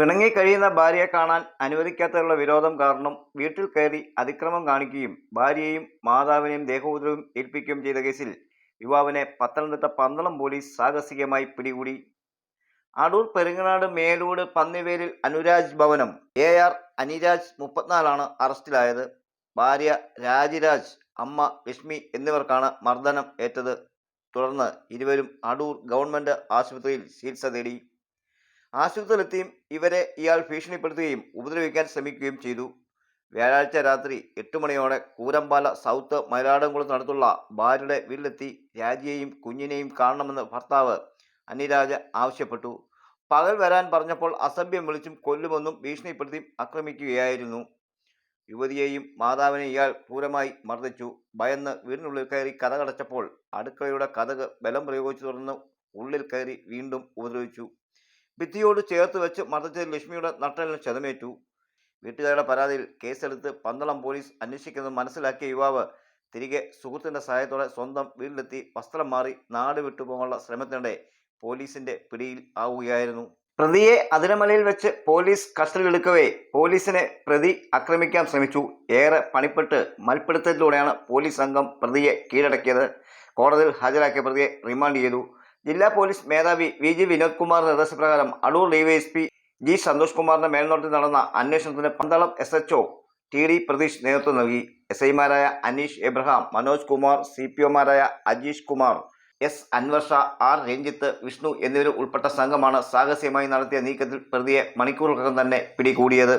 പിണങ്ങി കഴിയുന്ന ഭാര്യയെ കാണാൻ അനുവദിക്കാത്തതിലുള്ള വിരോധം കാരണം വീട്ടിൽ കയറി അതിക്രമം കാണിക്കുകയും ഭാര്യയെയും മാതാവിനെയും ദേഹോദ്രവും ഏൽപ്പിക്കുകയും ചെയ്ത കേസിൽ യുവാവിനെ പത്തനംതിട്ട പന്തളം പോലീസ് സാഹസികമായി പിടികൂടി. അടൂർ പെരുങ്ങനാട് മേലൂട് പന്നിവേലിൽ അനുരാജ് ഭവനം. എ ആർ അനിരാജ് മുപ്പത്തിനാലാണ് അറസ്റ്റിലായത്. ഭാര്യ രാജിരാജ് അമ്മ ലക്ഷ്മി എന്നിവർക്കാണ് മർദ്ദനം ഏറ്റത്. തുടർന്ന് ഇരുവരും അടൂർ ഗവൺമെന്റ് ആശുപത്രിയിൽ ചികിത്സ തേടി. ആശുപത്രിയിലെത്തിയും ഇവരെ ഇയാൾ ഭീഷണിപ്പെടുത്തുകയും ഉപദ്രവിക്കാൻ ശ്രമിക്കുകയും ചെയ്തു. വ്യാഴാഴ്ച രാത്രി എട്ട് മണിയോടെ കൂരമ്പാല സൗത്ത് മയിലാടംകുളത്തിനടുത്തുള്ള ഭാര്യയുടെ വീട്ടിലെത്തി രാജിയെയും കുഞ്ഞിനെയും കാണണമെന്ന് ഭർത്താവ് അനിരാജ ആവശ്യപ്പെട്ടു. പകൽ വരാൻ പറഞ്ഞപ്പോൾ അസഭ്യം വിളിച്ചും കൊല്ലുമെന്നും ഭീഷണിപ്പെടുത്തിയും ആക്രമിക്കുകയായിരുന്നു. യുവതിയെയും മാതാവിനെ ഇയാൾ ക്രൂരമായി മർദ്ദിച്ചു. ഭയന്ന് വീടിനുള്ളിൽ കയറി കഥകടച്ചപ്പോൾ അടുക്കളയുടെ കഥക് ബലം പ്രയോഗിച്ചു തുറന്ന് ഉള്ളിൽ കയറി വീണ്ടും ഉപദ്രവിച്ചു. ഭിത്തിയോട് ചേർത്ത് വെച്ച് മർദ്ദിച്ച ലക്ഷ്മിയുടെ നട്ടലിന് ചതമേറ്റു വീട്ടുകാരുടെ പരാതിയിൽ കേസെടുത്ത് പന്തളം പോലീസ് അന്വേഷിക്കുന്നത് മനസ്സിലാക്കിയ യുവാവ് തിരികെ സുഹൃത്തിന്റെ സഹായത്തോടെ സ്വന്തം വീട്ടിലെത്തി വസ്ത്രം മാറി നാട് വിട്ടുപോകാനുള്ള ശ്രമത്തിനിടെ പോലീസിന്റെ പിടിയിൽ ആവുകയായിരുന്നു. പ്രതിയെ അതിരമലയിൽ വെച്ച് പോലീസ് കസ്റ്റഡിയിലെടുക്കവേ പോലീസിനെ പ്രതി ആക്രമിക്കാൻ ശ്രമിച്ചു. ഏറെ പണിപ്പെട്ട് മൽപ്പിടുത്തത്തിലൂടെയാണ് പോലീസ് സംഘം പ്രതിയെ കീഴടക്കിയത്. കോടതിയിൽ ഹാജരാക്കിയ പ്രതിയെ റിമാൻഡ് ചെയ്തു. ജില്ലാ പോലീസ് മേധാവി വി ജി വിനോദ് കുമാർ നിർദ്ദേശപ്രകാരം അടൂർ ഡിവൈഎസ്പി ജി സന്തോഷ് കുമാറിന്റെ മേൽനോട്ടത്തിൽ നടന്ന അന്വേഷണത്തിന് Pandalam S H O T D Pratheesh നേതൃത്വം നൽകി. എസ് ഐമാരായ Aneesh Abraham Manoj Kumar C P ഒമാരായ അജീഷ് കുമാർ എസ് അൻവർഷ ആർ രഞ്ജിത്ത് വിഷ്ണു എന്നിവരും ഉൾപ്പെട്ട സംഘമാണ് സാഹസ്യമായി നടത്തിയ നീക്കത്തിൽ പ്രതിയെ മണിക്കൂറുകൾക്കകം തന്നെ പിടികൂടിയത്.